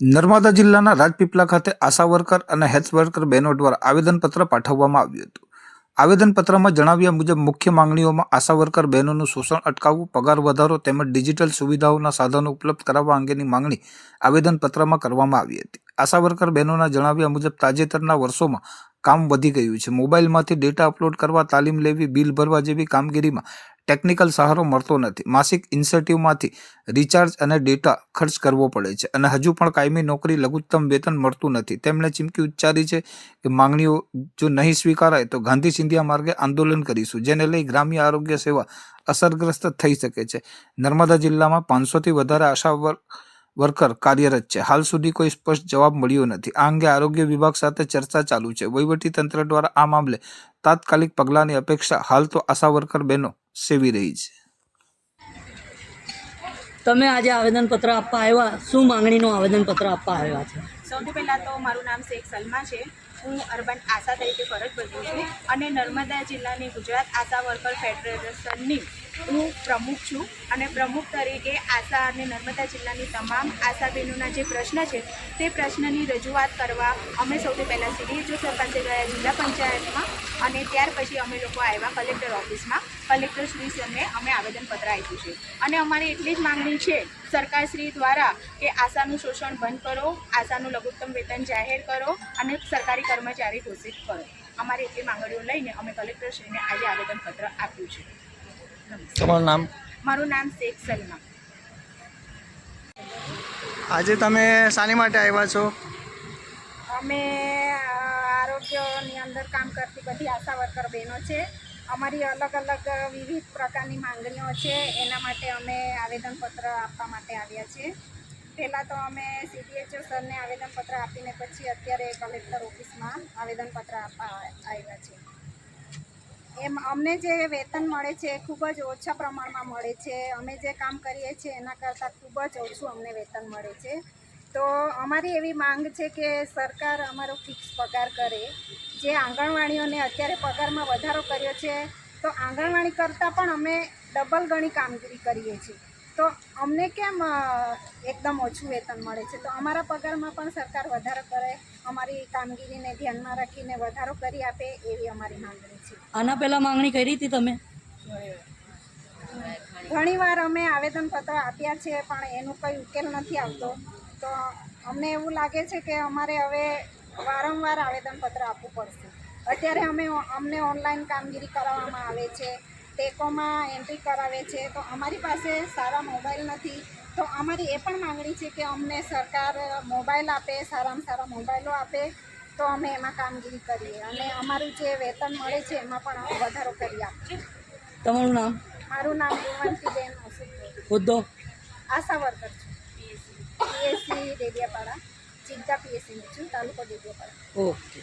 નર્મદા જિલ્લાના રાજપીપળા ખાતે આશા વર્કર અને હેલ્થ વર્કર બહેનો દ્વારા આવેદનપત્ર પાઠવવામાં આવ્યું હતું. આવેદનપત્રમાં જણાવ્યા મુજબ, મુખ્ય માંગણીઓમાં આશા વર્કર બહેનોનું શોષણ અટકાવવું, પગાર વધારો તેમજ ડિજિટલ સુવિધાઓના સાધનો ઉપલબ્ધ કરાવવા અંગેની માંગણી આવેદનપત્રમાં કરવામાં આવી હતી. આશા વર્કર બહેનોના જણાવ્યા મુજબ, તાજેતરના વર્ષોમાં કામ વધી ગયું છે. મોબાઈલમાંથી ડેટા અપલોડ કરવા, તાલીમ લેવી, બિલ ભરવા જેવી કામગીરીમાં ટેકનિકલ સહારો મળતો નથી. માસિક ઇન્સેન્ટિવમાંથી રિચાર્જ અને ડેટા ખર્ચ કરવો પડે છે અને હજુ પણ કાયમી નોકરી, લઘુત્તમ વેતન મળતું નથી. તેમણે ચીમકી ઉચ્ચારી છે કે માંગણીઓ જો નહીં સ્વીકારાય તો ગાંધી સિંધિયા માર્ગે આંદોલન કરીશું, જેને લઈ ગ્રામ્ય આરોગ્ય સેવા અસરગ્રસ્ત થઈ શકે છે. નર્મદા જિલ્લામાં પાંચસોથી વધારે આશા વર્ક વર્કર કાર્યરત છે. હાલ સુધી કોઈ સ્પષ્ટ જવાબ મળ્યો નથી. આ અંગે આરોગ્ય વિભાગ સાથે ચર્ચા ચાલુ છે. વહીવટી તંત્ર દ્વારા આ મામલે તાત્કાલિક પગલાંની અપેક્ષા હાલ તો આશા વર્કર બહેનો સેવી રહી છે. તમે આજે આવેદનપત્ર આપવા આવ્યા. શું માંગણીનું આવેદનપત્ર આપવા આવ્યા છે? સૌથી પહેલાં તો મારું નામ શેખ સલમા છે. હું અર્બન આશા તરીકે ફરજ બજવું છું અને નર્મદા જિલ્લાની ગુજરાત આશા વર્કર ફેડરેશનની હું પ્રમુખ છું અને પ્રમુખ તરીકે આશા અને નર્મદા જિલ્લાની તમામ આશાબહેનોના જે પ્રશ્ન છે તે પ્રશ્નની રજૂઆત કરવા અમે સૌથી પહેલાં સીડીએચઓ સર પાસે ગયા જિલ્લા પંચાયતમાં અને ત્યાર પછી અમે લોકો આવ્યા કલેક્ટર ઓફિસમાં. કલેક્ટર શ્રી સરને અમે આવેદનપત્ર આપ્યું છે. અને અમારી એટલી જ માંગણી છે સરકારશ્રી દ્વારા કે આશાનું શોષણ બંધ કરો, આશાનું લઘુત્તમ વેતન જાહેર કરો અને સરકારી કર્મચારી ઘોષિત કરો. અમારી એટલી માંગણીઓ લઈને અમે કલેક્ટરશ્રીને આજે આવેદનપત્ર આપ્યું છે. તમારું નામ? મારું નામ શેખ સલમા. આજે તમે શાની માટે આવ્યા છો? અમે આરોગ્યની અંદર કામ કરતી બધી આશા વર્કર બહેનો છે. અમારી અલગ અલગ વિવિધ પ્રકારની માંગણીઓ છે. એના માટે અમે આવેદનપત્ર આપવા માટે આવ્યા છીએ પહેલાં તો અમે સીડીએચઓ સરને આવેદનપત્ર આપીને પછી અત્યારે કલેક્ટર ઓફિસમાં આવેદનપત્ર આપવા આવ્યા છે. એમ અમને જે વેતન મળે છે એ ખૂબ જ ઓછા પ્રમાણમાં મળે છે. અમે જે કામ કરીએ છીએ એના કરતાં ખૂબ જ ઓછું અમને વેતન મળે છે. તો અમારી એવી માંગ છે કે સરકાર અમારો ફિક્સ પગાર કરે. જે આંગણવાડીઓને અત્યારે પગારમાં વધારો કર્યો છે, તો આંગણવાડી કરતાં પણ અમે ડબલ ગણી કામગીરી કરીએ છીએ. તો અમને કેમ એકદમ ઓછું વેતન મળે છે? તો અમારા પગારમાં પણ સરકાર વધારો કરે અમારી કામગીરીને ધ્યાનમાં રાખીને વધારો કરી આપે એવી અમારી માંગણી છે. આના પહેલાં માંગણી કરી હતી તમે? ઘણીવાર અમે આવેદનપત્ર આપ્યા છે પણ એનું કંઈ ઉકેલ નથી આવતો. તો અમને એવું લાગે છે કે અમારે હવે વારંવાર આવેદનપત્ર આપવું પડશે. અત્યારે અમે અમને ઓનલાઈન કામગીરી કરાવવામાં આવે છે. ટેકોમાં એન્ટ્રી કરાવે છે તો અમારી પાસે સારા મોબાઈલ નથી. તો અમારી એ પણ માંગણી છે કે અમને સરકાર મોબાઈલ આપે સારામાં સારા મોબાઈલો આપે તો અમે એમાં કામગીરી કરીએ. અને અમારું જે વેતન મળે છે એમાં પણ વધારો કરી આપીએ. તમારું નામ? મારું નામ ગુણવંતીબેન હોદ્દો? આશા વર્કર છું. પીએસસી ડેડિયાપાડા ચિંતા પીએસસી છું તાલુકો ડેડિયાપાડા. ઓકે.